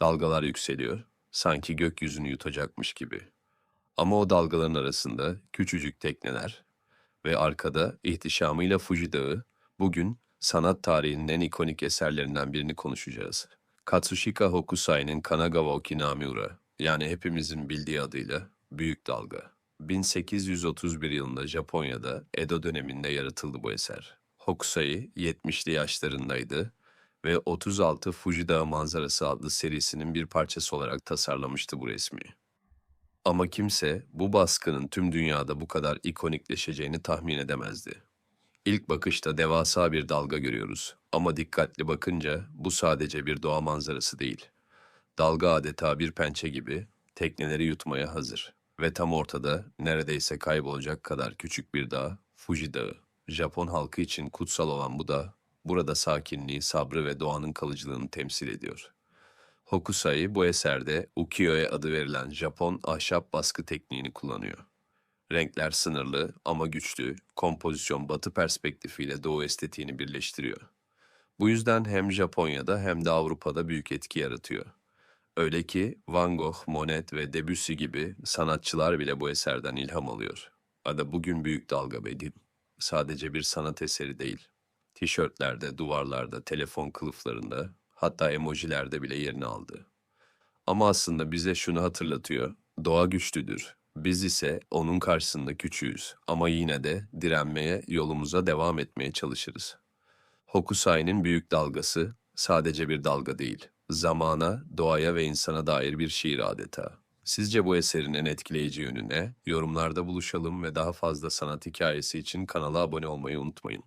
Dalgalar yükseliyor, sanki gökyüzünü yutacakmış gibi. Ama o dalgaların arasında küçücük tekneler ve arkada ihtişamıyla Fuji Dağı, bugün sanat tarihinin en ikonik eserlerinden birini konuşacağız. Katsushika Hokusai'nin Kanagawa Okinamiura, yani hepimizin bildiği adıyla Büyük Dalga. 1831 yılında Japonya'da Edo döneminde yaratıldı bu eser. Hokusai 70'li yaşlarındaydı ve 36 Fuji Dağı Manzarası adlı serisinin bir parçası olarak tasarlamıştı bu resmi. Ama kimse bu baskının tüm dünyada bu kadar ikonikleşeceğini tahmin edemezdi. İlk bakışta devasa bir dalga görüyoruz ama dikkatli bakınca bu sadece bir doğa manzarası değil. Dalga adeta bir pençe gibi tekneleri yutmaya hazır. Ve tam ortada neredeyse kaybolacak kadar küçük bir dağ, Fuji Dağı. Japon halkı için kutsal olan bu dağ, burada sakinliği, sabrı ve doğanın kalıcılığını temsil ediyor. Hokusai bu eserde ukiyo-e adı verilen Japon ahşap baskı tekniğini kullanıyor. Renkler sınırlı ama güçlü, kompozisyon batı perspektifiyle doğu estetiğini birleştiriyor. Bu yüzden hem Japonya'da hem de Avrupa'da büyük etki yaratıyor. Öyle ki Van Gogh, Monet ve Debussy gibi sanatçılar bile bu eserden ilham alıyor. Adı bugün büyük dalga bedin. Sadece bir sanat eseri değil. Tişörtlerde, duvarlarda, telefon kılıflarında, hatta emojilerde bile yerini aldı. Ama aslında bize şunu hatırlatıyor. Doğa güçlüdür. Biz ise onun karşısında küçüğüz ama yine de direnmeye, yolumuza devam etmeye çalışırız. Hokusai'nin büyük dalgası sadece bir dalga değil. Zamana, doğaya ve insana dair bir şiir adeta. Sizce bu eserin en etkileyici yönü ne? Yorumlarda buluşalım ve daha fazla sanat hikayesi için kanala abone olmayı unutmayın.